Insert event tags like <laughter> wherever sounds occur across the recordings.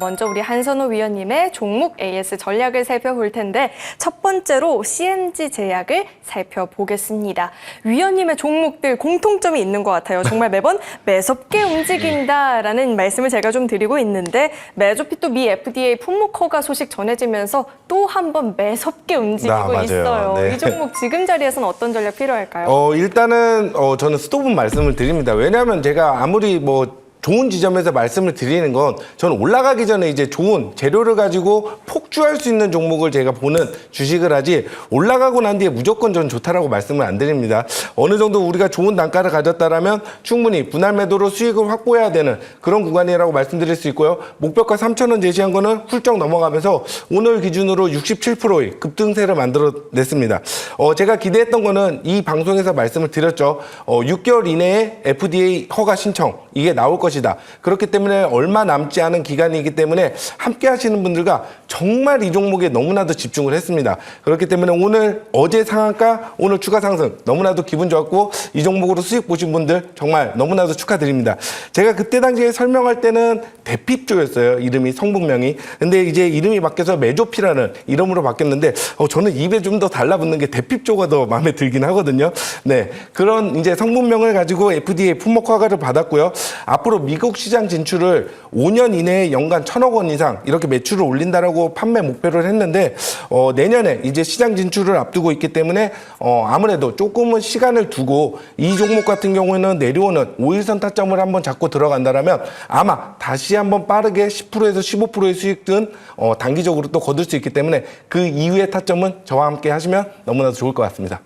먼저 우리 한선호 위원님의 종목 AS 전략을 살펴볼 텐데 첫 번째로 CMG 제약을 살펴보겠습니다. 위원님의 종목들 공통점이 있는 것 같아요. 정말 매번 <laughs> 매섭게 움직인다라는 말씀을 제가 좀 드리고 있는데 메조피또 미 FDA 품목 허가 소식 전해지면서 또 한 번 매섭게 움직이고 아. 있어요. 네. 이 종목 지금 자리에서는 어떤 전략 필요할까요? 어, 일단은 어, 저는 스톱은 말씀을 드립니다. 왜냐하면 제가 아무리 뭐 좋은 지점에서 말씀을 드리는 건 저는 올라가기 전에 이제 좋은 재료를 가지고 폭주할 수 있는 종목을 제가 보는 주식을 하지 올라가고 난 뒤에 무조건 저는 좋다라고 말씀을 안 드립니다. 어느 정도 우리가 좋은 단가를 가졌다라면 충분히 분할 매도로 수익을 확보해야 되는 그런 구간이라고 말씀드릴 수 있고요. 목표가 3,000원 제시한 거는 훌쩍 넘어가면서 오늘 기준으로 67%의 급등세를 만들어냈습니다. 어, 제가 기대했던 거는 이 방송에서 말씀을 드렸죠. 어, 6개월 이내에 FDA 허가 신청 이게 나올 것이다. 그렇기 때문에 얼마 남지 않은 기간이기 때문에 함께 하시는 분들과 정말 이 종목에 너무나도 집중을 했습니다. 그렇기 때문에 오늘 어제 상한가 오늘 추가 상승 너무나도 기분 좋았고 이 종목으로 수익 보신 분들 정말 너무나도 축하드립니다. 제가 그때 당시에 설명할 때는 대핍조였어요. 이름이 성분명이. 근데 이제 이름이 바뀌어서 메조피라는 이름으로 바뀌었는데 어, 저는 입에 좀 더 달라붙는 게 대핍조가 더 마음에 들긴 하거든요. 네. 그런 이제 성분명을 가지고 FDA 품목 허가를 받았고요. 앞으로 미국 시장 진출을 5년 이내에 연간 천억 원 이상 이렇게 매출을 올린다라고 판매 목표를 했는데 어, 내년에 이제 시장 진출을 앞두고 있기 때문에 어, 아무래도 조금은 시간을 두고 이 종목 같은 경우에는 내려오는 5일선 타점을 한번 잡고 들어간다라면 아마 다시 한번 빠르게 10%에서 15%의 수익은 어, 단기적으로 또 거둘 수 있기 때문에 그 이후의 타점은 저와 함께 하시면 너무나도 좋을 것 같습니다.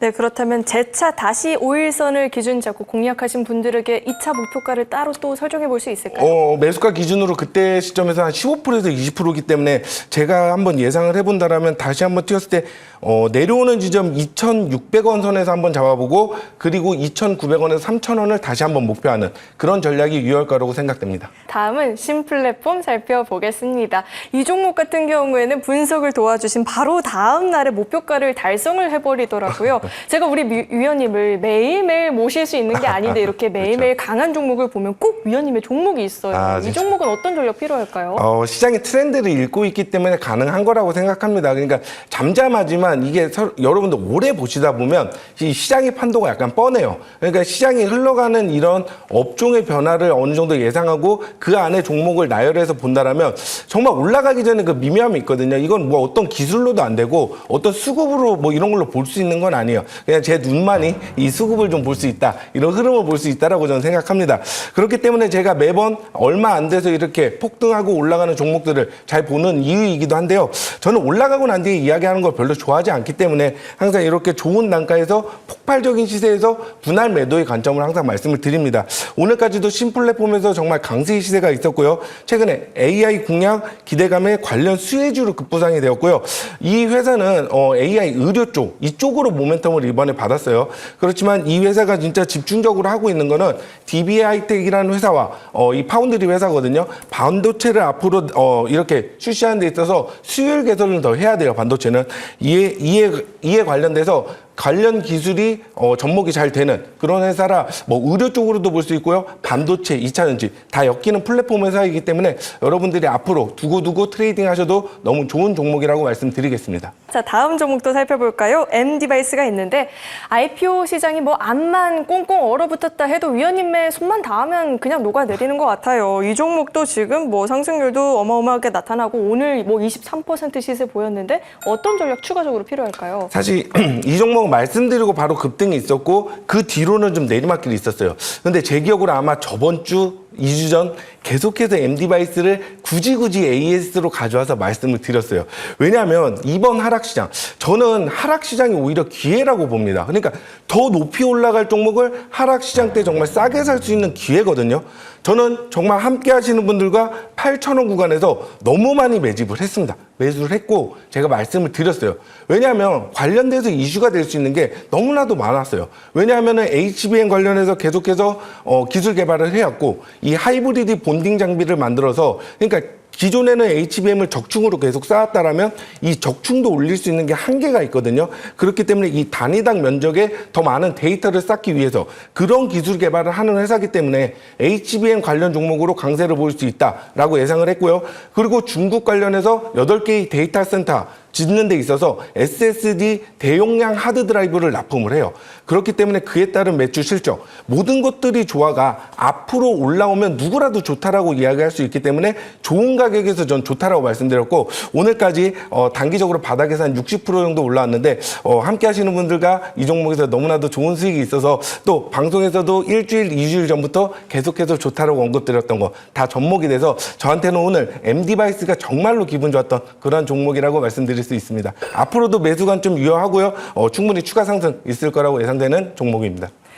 네, 그렇다면 재차 다시 5일선을 기준 잡고 공략하신 분들에게 2차 목표가를 따로 또 설정해 볼 수 있을까요? 어, 매수가 기준으로 그때 시점에서 한 15%에서 20%이기 때문에 제가 한번 예상을 해본다라면 다시 한번 튀었을 때 어, 내려오는 지점 2,600원 선에서 한번 잡아보고 그리고 2,900원에서 3,000원을 다시 한번 목표하는 그런 전략이 유효할 거라고 생각됩니다. 다음은 신플랫폼 살펴보겠습니다. 이 종목 같은 경우에는 분석을 도와주신 바로 다음 날에 목표가를 달성을 해버리더라고요. <laughs> 제가 우리 미- 위원님을 매일매일 모실 수 있는 게 <laughs> 아닌데 이렇게 매일매일 강한 종목을 보면 꼭 위원님의 종목이 있어요. 아, 이 진짜. 종목은 어떤 전략 필요할까요? 어, 시장의 트렌드를 읽고 있기 때문에 가능한 거라고 생각합니다. 그러니까 잠잠하지만 이게 서- 여러분들 오래 보시다 보면 이 시장의 판도가 약간 뻔해요. 그러니까 시장이 흘러가는 이런 업종의 변화를 어느 정도 예상하고 그 안에 종목을 나열해서 본다라면 정말 올라가기 전에 그 미묘함이 있거든요. 이건 뭐 어떤 기술로도 안 되고 어떤 수급으로 뭐 이런 걸로 볼 수 있는 건 아니에 요. 그냥 제 눈만이 이 수급을 좀 볼 수 있다. 이런 흐름을 볼 수 있다라고 저는 생각합니다. 그렇기 때문에 제가 매번 얼마 안 돼서 이렇게 폭등하고 올라가는 종목들을 잘 보는 이유이기도 한데요. 저는 올라가고 난 뒤에 이야기하는 걸 별로 좋아하지 않기 때문에 항상 이렇게 좋은 단가에서 폭발적인 시세에서 분할 매도의 관점을 항상 말씀을 드립니다. 오늘까지도 신플랫폼에서 정말 강세의 시세가 있었고요. 최근에 AI 공략 기대감에 관련 수혜주로 급부상이 되었고요. 이 회사는 어, AI 의료 쪽 이쪽으로 모멘텀 을 이번에 받았어요. 그렇지만 이 회사가 진짜 집중적으로 하고 있는 거는 DBA 하이텍이라는 회사와 어, 이 파운드리 회사거든요. 반도체를 앞으로 어, 이렇게 출시하는 데 있어서 수율 개선을 더 해야 돼요. 반도체는 이에 이에 이에 관련돼서 관련 기술이 어, 접목이 잘 되는 그런 회사라 뭐 의료 쪽으로도 볼 수 있고요. 반도체, 2차 전지 다 엮이는 플랫폼 회사이기 때문에 여러분들이 앞으로 두고두고 트레이딩 하셔도 너무 좋은 종목이라고 말씀드리겠습니다. 자, 다음 종목도 살펴볼까요? M 디바이스가 있는데 IPO 시장이 뭐 앞만 꽁꽁 얼어붙었다 해도 위원님의 손만 닿으면 그냥 녹아내리는 것 같아요. 이 종목도 지금 뭐 상승률도 어마어마하게 나타나고 오늘 뭐 23% 시세 보였는데 어떤 전략 추가적으로 필요할까요? 사실 <clears throat> 이 종목 말씀드리고 바로 급등이 있었고 그 뒤로는 좀 내리막길이 있었어요. 근데 제 기억으로 아마 저번 주 2주 전 계속해서 M 디바이스를 굳이 굳이 AS로 가져와서 말씀을 드렸어요. 왜냐하면 이번 하락시장, 저는 하락시장이 오히려 기회라고 봅니다. 그러니까 더 높이 올라갈 종목을 하락시장 때 정말 싸게 살 수 있는 기회거든요. 저는 정말 함께 하시는 분들과 8,000원 구간에서 너무 많이 매집을 했습니다. 매수를 했고 제가 말씀을 드렸어요. 왜냐하면 관련돼서 이슈가 될 수 있는 게 너무나도 많았어요. 왜냐하면 HBM 관련해서 계속해서 어, 기술 개발을 해왔고 이 하이브리드 본딩 장비를 만들어서 그러니까 기존에는 HBM을 적충으로 계속 쌓았다라면 이 적충도 올릴 수 있는 게 한계가 있거든요. 그렇기 때문에 이 단위당 면적에 더 많은 데이터를 쌓기 위해서 그런 기술 개발을 하는 회사기 때문에 HBM 관련 종목으로 강세를 보일 수 있다라고 예상을 했고요. 그리고 중국 관련해서 8개의 데이터 센터 짓는 데 있어서 SSD 대용량 하드 드라이브를 납품을 해요. 그렇기 때문에 그에 따른 매출 실적 모든 것들이 조화가 앞으로 올라오면 누구라도 좋다라고 이야기할 수 있기 때문에 좋은 가격에서 전 좋다라고 말씀드렸고 오늘까지 어, 단기적으로 바닥에서 한 60% 정도 올라왔는데 어, 함께 하시는 분들과 이 종목에서 너무나도 좋은 수익이 있어서 또 방송에서도 일주일, 이주일 전부터 계속해서 좋다라고 언급드렸던 거 다 접목이 돼서 저한테는 오늘 M디바이스가 정말로 기분 좋았던 그런 종목이라고 말씀드릴 수 있습니다. 앞으로도 매수관 좀 유효하고요. 어, 충분히 추가 상승 있을 거라고 예상되는 종목입니다.